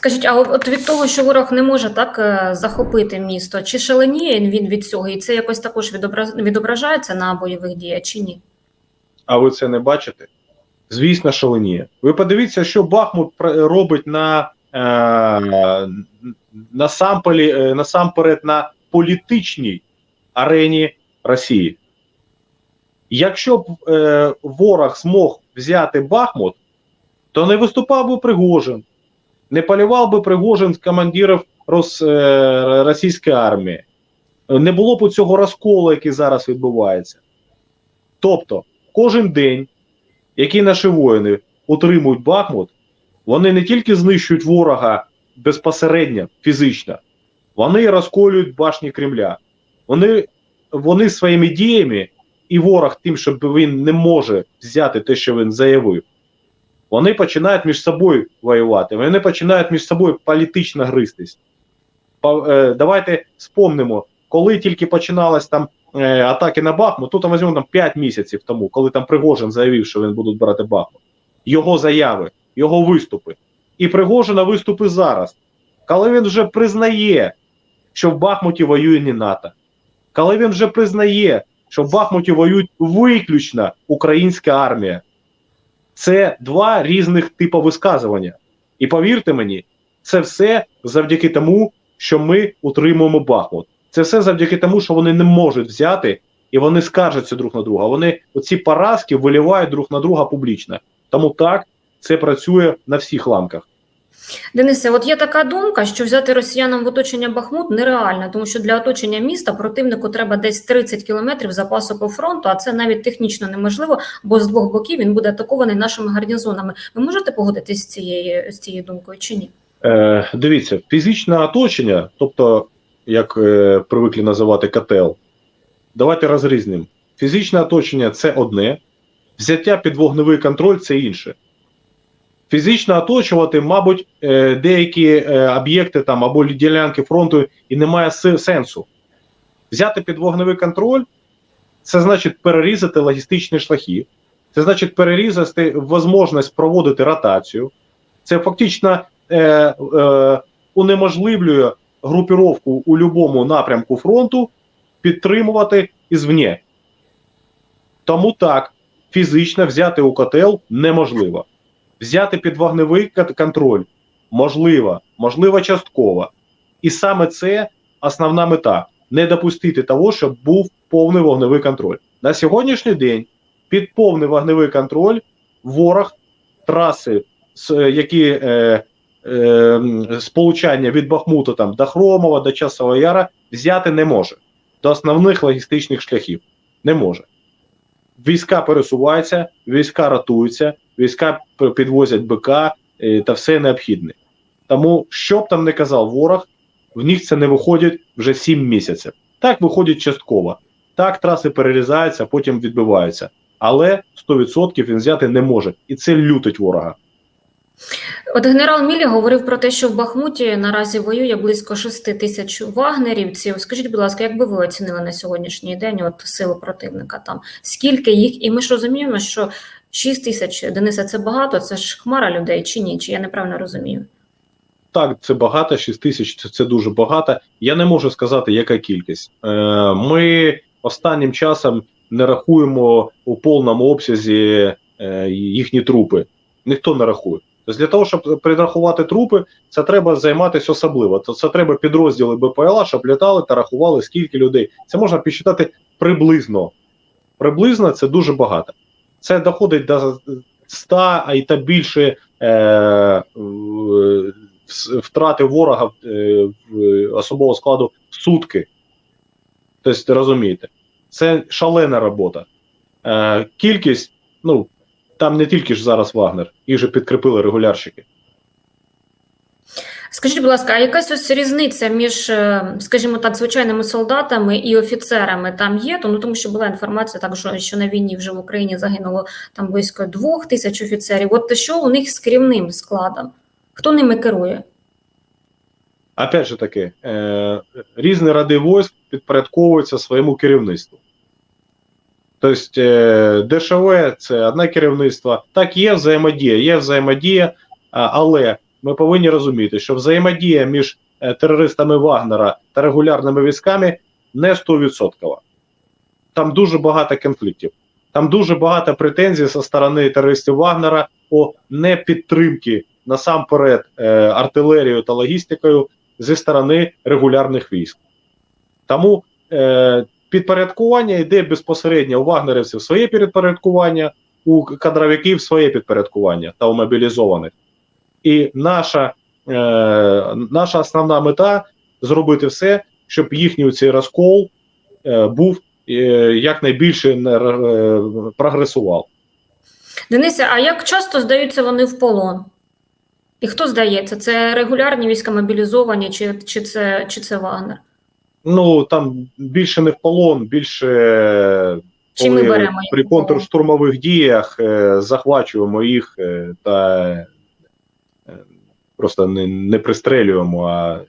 Скажіть, а от від того, що ворог не може так е, захопити місто, чи шаленіє він від цього, і це якось також відображається на бойових діях, чи ні? А ви це не бачите? Звісно, шаленіє. Ви подивіться, що Бахмут робить на, е, насамполі, е, насамперед на політичній арені Росії. Якщо б е, ворог змог взяти Бахмут, то не виступав би Пригожин, не полював би Пригожин командирів Рос, е, російської армії. Не було б цього розколу, який зараз відбувається. Тобто, кожен день, які наші воїни утримують Бахмут, вони не тільки знищують ворога безпосередньо, фізично, вони розколюють башні Кремля. Вони, вони своїми діями, і ворог тим, що він не може взяти те, що він заявив, вони починають між собою воювати, вони починають між собою політично гристись. Е, Давайте спомнимо, коли тільки починалась там е, атаки на Бахмут, тут візьмемо там 5 місяців тому, коли там Пригожин заявив, що він будуть брати Бахмут. Його заяви, його виступи. І Пригожина виступи зараз. Коли він вже признає, що в Бахмуті воює не НАТО, коли він вже признає, що в Бахмуті воюють виключно українська армія, це два різних типи висказування. І повірте мені, це все завдяки тому, що ми утримуємо Бахмут. Це все завдяки тому, що вони не можуть взяти і вони скаржаться друг на друга. Вони оці поразки вилівають друг на друга публічно. Тому так це працює на всіх ланках. Денисе, от є така думка, що взяти росіянам в оточення Бахмут нереально, тому що для оточення міста противнику треба десь 30 кілометрів запасу по фронту, а це навіть технічно неможливо, бо з двох боків він буде атакований нашими гарнізонами. Ви можете погодитись з цією з цією думкою чи ні? Е, дивіться, фізичне оточення, тобто, як е, привикли називати котел, давайте розрізнимо. Фізичне оточення це одне, взяття під вогневий контроль це інше. Фізично оточувати, мабуть, е, деякі е, об'єкти там або ділянки фронту і немає сенсу. Взяти під вогневий контроль це значить перерізати логістичні шляхи, це значить перерізати можливість проводити ротацію. Це фактично е, е, унеможливлює групіровку у будь-якому напрямку фронту підтримувати ізвні. Тому так, фізично взяти у котел неможливо. Взяти під вогневий контроль можливо, можливо, частково. І саме це основна мета не допустити того, щоб був повний вогневий контроль. На сьогоднішній день під повний вогневий контроль ворог траси, які е, е, сполучання від Бахмута там, до Хромова, до Часового Яра взяти не може. До основних логістичних шляхів не може. Війська пересуваються, війська ратуються, війська підвозять БК е, та все необхідне. Тому, що б там не казав ворог, в них це не виходить вже 7 місяців. Так виходить частково. Так траси перерізаються, потім відбиваються. Але 100% він взяти не може. І це лютить ворога. От генерал Мілі говорив про те, що в Бахмуті наразі воює близько 6 тисяч вагнерівців. Скажіть, будь ласка, як би ви оцінили на сьогоднішній день от сили противника там? Скільки їх? І ми ж розуміємо, що 6 тисяч Дениса це багато, це ж хмара людей чи ні? Чи я неправильно розумію? Так, це багато, 6 тисяч це, це дуже багато. Я не можу сказати, яка кількість. Е, ми останнім часом не рахуємо у повному обсязі е, їхні трупи. Ніхто не рахує. Тобто для того, щоб підрахувати трупи, це треба займатися особливо. То це треба підрозділи БПЛА, щоб літали та рахували, скільки людей. Це можна підсчитати приблизно. Приблизно це дуже багато. Це доходить до 100, а й та більше е, в- втрати ворога е, особового складу в сутки. Тобто, розумієте, це шалена робота. Е, кількість, ну, там не тільки ж зараз Вагнер, їх же підкріпили регулярщики. Скажіть, будь ласка, а якась ось різниця між, е, скажімо так, звичайними солдатами і офіцерами там є? Ну, тому що була інформація, так що, що на війні вже в Україні загинуло там близько двох тисяч офіцерів. От що у них з керівним складом? Хто ними керує? Опять же таки, е, різні ради військ підпорядковуються своєму керівництву. Тобто, е, ДШВ це одне керівництво. Так, є взаємодія, є взаємодія, але ми повинні розуміти, що взаємодія між е, терористами Вагнера та регулярними військами не 100%. Там дуже багато конфліктів. Там дуже багато претензій зі сторони терористів Вагнера по непідтримки насамперед е, артилерією та логістикою зі сторони регулярних військ. Тому е, підпорядкування йде безпосередньо у вагнерівців своє підпорядкування, у кадровиків своє підпорядкування та у мобілізованих. І наша, е, наша основна мета зробити все, щоб їхній цей розкол е, був е, якнайбільше е, прогресував. Денисе, а як часто здаються вони в полон? І хто здається? Це регулярні війська мобілізовані, чи, чи, це, чи це Вагнер? Ну там більше не в полон, більше Чи ми беремо при контрштурмових діях е, захвачуємо їх е, та е, просто не, не пристрелюємо, а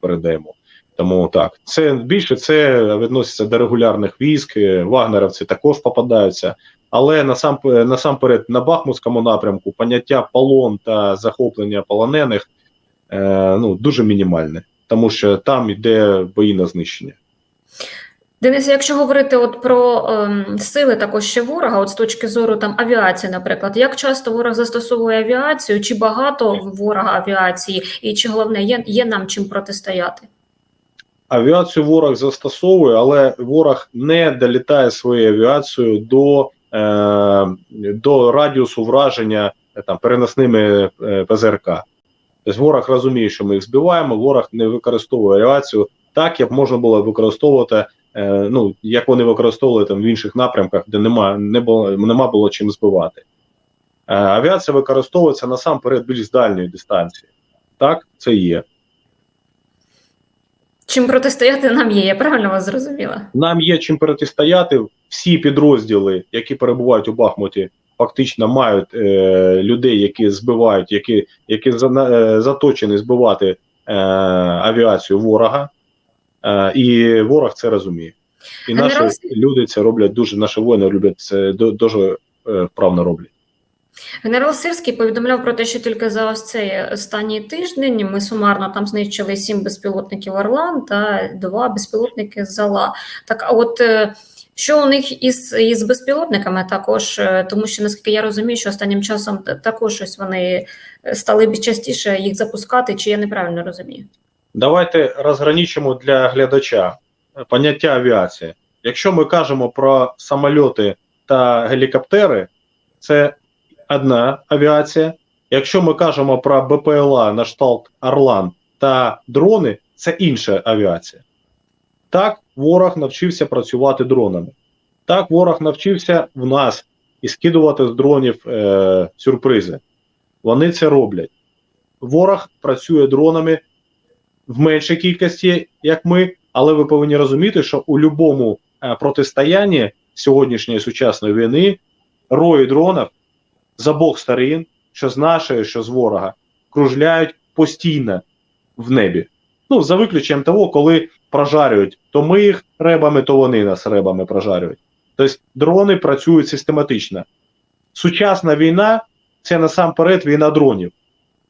передаємо. Тому так, це більше це відноситься до регулярних військ. е, Вагнерівці також попадаються. Але насам, насамперед на Бахмутському напрямку поняття полон та захоплення полонених е, ну, дуже мінімальне, тому що там йде бої на знищення. Денисе, якщо говорити от про ем, сили також ще ворога, от з точки зору там авіації, наприклад, як часто ворог застосовує авіацію, чи багато ворога авіації, і чи головне є, є нам чим протистояти? Авіацію ворог застосовує, але ворог не долітає своєю авіацією до, е, до радіусу враження е, там, переносними е, ПЗРК. Тобто ворог розуміє, що ми їх збиваємо, ворог не використовує авіацію так, як можна було використовувати, ну, як вони використовували там в інших напрямках, де нема, не було, нема було чим збивати. Е, авіація використовується насамперед більш з дальньої дистанції. Так, це є. Чим протистояти нам є, я правильно вас зрозуміла? Нам є чим протистояти. Всі підрозділи, які перебувають у Бахмуті, фактично мають е, людей, які збивають, які, які за, е, заточені збивати е, авіацію ворога, е, і ворог це розуміє. І наші Генерал люди це роблять дуже. Наші воїни люблять це дуже е, вправно роблять. Генерал Сирський повідомляв про те, що тільки за ось цей останній тиждень ми сумарно там знищили сім безпілотників Орлан та два безпілотники Зала. Так, а от е, що у них із, із безпілотниками також, е, тому що наскільки я розумію, що останнім часом також ось вони е, стали більш частіше їх запускати, чи я неправильно розумію? Давайте розграничимо для глядача поняття авіації. Якщо ми кажемо про самольоти та гелікоптери, це одна авіація. Якщо ми кажемо про БПЛА на шталт Орлан та дрони, це інша авіація. Так, ворог навчився працювати дронами. Так, ворог навчився в нас і скидувати з дронів е, сюрпризи. Вони це роблять. Ворог працює дронами в меншій кількості, як ми, але ви повинні розуміти, що у будь-якому е, протистоянні сьогоднішньої сучасної війни рої дронів з обох сторін, що з нашої, що з ворога, кружляють постійно в небі. Ну, за виключенням того, коли прожарюють, то ми їх ребами, то вони нас ребами прожарюють. Тобто дрони працюють систематично. Сучасна війна це насамперед війна дронів.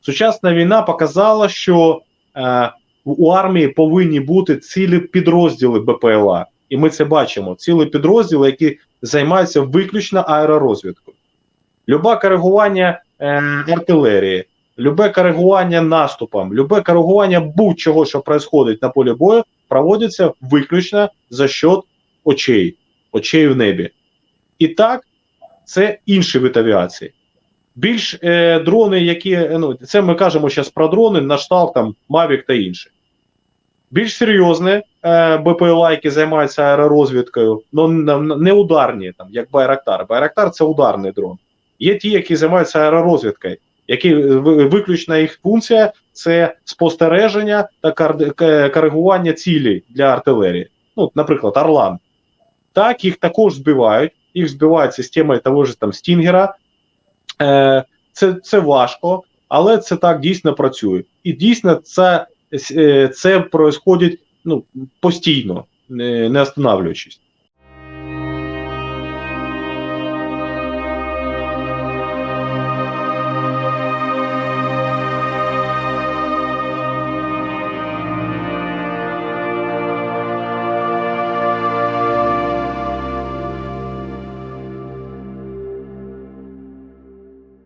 Сучасна війна показала, що е, у армії повинні бути цілі підрозділи БПЛА. І ми це бачимо. Цілі підрозділи, які займаються виключно аеророзвідкою. Любе коригування е, артилерії, любе коригування наступом, любе коригування будь-чого, що відбувається на полі бою, проводиться виключно за счет очей, очей в небі. І так, це інший вид авіації. Більш е, дрони, які е, ну, це ми кажемо зараз про дрони на штат там Mavic та інші. Більш серйозні е, БПЛА, які займаються аеророзвідкою, ну не- ударні, там, як Байрактар. Байрактар це ударний дрон. Є ті, які займаються аеророзвідкою, які е, виключна їх функція це спостереження та коригування цілей для артилерії. Ну, наприклад, Орлан. Так, їх також збивають, їх збивають системою того ж там Стінгера. Е, це, це важко, але це так дійсно працює. І дійсно це, е, це происходить ну, постійно, не, останавливаючись.